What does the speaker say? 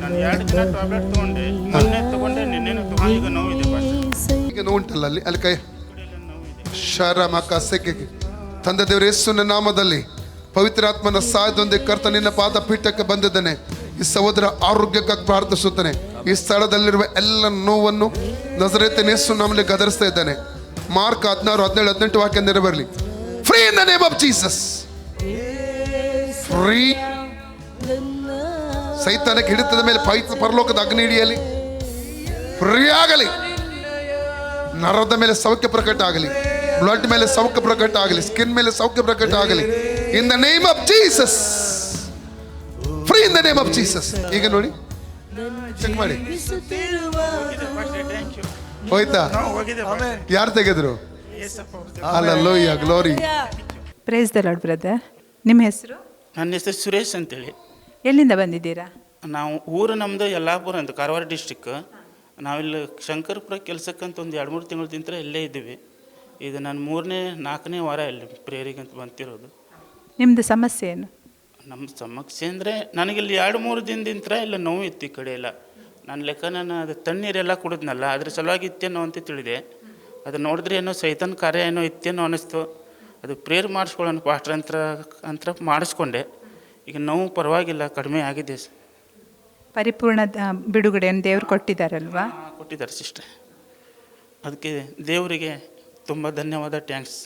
ನಾನು ಎರಡು ದಿನ ಟ್ಯಾಬ್ಲೆಟ್ ತಗೊಂಡೆ. ಮೊನ್ನೆ ತಗೊಂಡೆ ನಿನ್ನೆ ತಗೊಂಡು ಈಗ ನೋವಿದೆ ಈಗ ನೋವು ಉಂಟಲ್ಲ ಅಲ್ಲಿ? ಅಲ್ಲಿ ಕೈ. ಶರಮ ಕಸಕ್ಕೆ ತಂದೆ ದೇವರ, ಯೇಸುವಿನ ನಾಮದಲ್ಲಿ ಪವಿತ್ರಾತ್ಮನ ಸಹಾಯದೊಂದಿಗೆ ಕರ್ತ ನಿನ್ನ ಪಾದ ಪೀಠಕ್ಕೆ ಬಂದಿದ್ದಾನೆ. ಈ ಸಹೋದರ ಆರೋಗ್ಯಕ್ಕಾಗಿ ಪ್ರಾರ್ಥಿಸುತ್ತಾನೆ. ಈ ಸ್ಥಳದಲ್ಲಿರುವ ಎಲ್ಲ ನೋವನ್ನು ನಜರೇತನ ಯೇಸು ನಮ್ಮಲ್ಲಿ ಗದರಿಸ್ತಾ ಇದ್ದಾನೆ. ಮಾರ್ಕ್ ಹದಿನಾರು, ಹದಿನೇಳು, ಹದಿನೆಂಟು ವಾಕ್ಯ ನೆರವೇರಲಿ. Free in the name of Jesus free ಸೈತಾನಕ್ಕೆ ಹಿಡಿತದ ಮೇಲೆ ಪವಿತ್ರ ಪರಲೋಕದ ಅಗ್ನಿ ಹಿಡಿಯಲಿ ಫ್ರೀ ಆಗಲಿ ನರದ ಮೇಲೆ ಸೌಖ್ಯ ಪ್ರಕಟ ಆಗಲಿ ಬ್ಲಡ್ ಮೇಲೆ ಸೌಖ್ಯ ಪ್ರಕಟ ಆಗಲಿ ಸ್ಕಿನ್ ಮೇಲೆ ಸೌಖ್ಯ ಪ್ರಕಟ ಆಗಲಿ in the name of Jesus free in the name of Jesus ಈಗ ನೋಡಿ. ಚೆಕ್ ಮಾಡಿ. ಹೋಗಿದೆ ಥ್ಯಾಂಕ್ ಯು ಹೋಯ್ತಾ? ಯಾರು ತೆಗೆದ್ರು? ಅಲ್ಲ glory praise the lord brother ನಿಮ್ಮ ಹೆಸರು? ನನ್ನ ಹೆಸರು ಸುರೇಶ್ ಅಂತೇಳಿ. ಎಲ್ಲಿಂದ ಬಂದಿದ್ದೀರಾ? ನಾವು ಊರು ನಮ್ಮದು ಯಲ್ಲಾಪುರ ಅಂತ ಕಾರವಾರ ಡಿಸ್ಟಿಕ್ ನಾವಿಲ್ಲಿ ಶಂಕರಪುರ ಕೆಲಸಕ್ಕಂತ ಒಂದು ಎರಡು ಮೂರು ತಿಂಗಳಿಂದ ಇಲ್ಲೇ ಇದ್ದೀವಿ. ಇದು ನಾನು ಮೂರನೇ ನಾಲ್ಕನೇ ವಾರ ಇಲ್ಲಿ ಪ್ರೇರಿಗೆ ಅಂತ ಬಂತಿರೋದು. ನಿಮ್ಮದು ಸಮಸ್ಯೆ ಏನು? ನಮ್ಮ ಸಮಸ್ಯೆ ಅಂದರೆ ನನಗಿಲ್ಲಿ ಎರಡು ಮೂರು ದಿನದಿಂದ ಇಲ್ಲ ನೋವು ಇತ್ತು ಈ ಕಡೆ ಎಲ್ಲ. ನನ್ನ ಲೆಕ್ಕ ನಾನು ಅದು ತಣ್ಣೀರೆಲ್ಲ ಕುಡಿದ್ನಲ್ಲ ಅದ್ರ ಸಲುವಾಗಿ ಇತ್ತೇನೋ ಅಂತ ತಿಳಿದೆ. ಅದು ನೋಡಿದ್ರೆ ಏನೋ ಸೈತನ್ ಕಾರ್ಯ ಏನೋ ಇತ್ತೇನೋ ಅನ್ನಿಸ್ತು ಅದು ಪ್ರೇರ್ ಮಾಡಿಸ್ಕೊಳ್ಳೋಣ ಪಾಸ್ಟ್ರ ಅಂತ ಅಂತ ಮಾಡಿಸ್ಕೊಂಡೆ. ಈಗ ನೋವು ಪರವಾಗಿಲ್ಲ ಕಡಿಮೆ ಆಗಿದೆ ಸ- ಪರಿಪೂರ್ಣ ದ- ಬಿಡುಗಡೆಯನ್ನು ದೇವರು ಕೊಟ್ಟಿದ್ದಾರಲ್ವಾ? ಕೊಟ್ಟಿದ್ದಾರೆ ಸಿಸ್ಟರ್ ಅದಕ್ಕೆ ದೇವರಿಗೆ ತುಂಬ ಧನ್ಯವಾದ ಟ್ಯಾಂಕ್ಸ್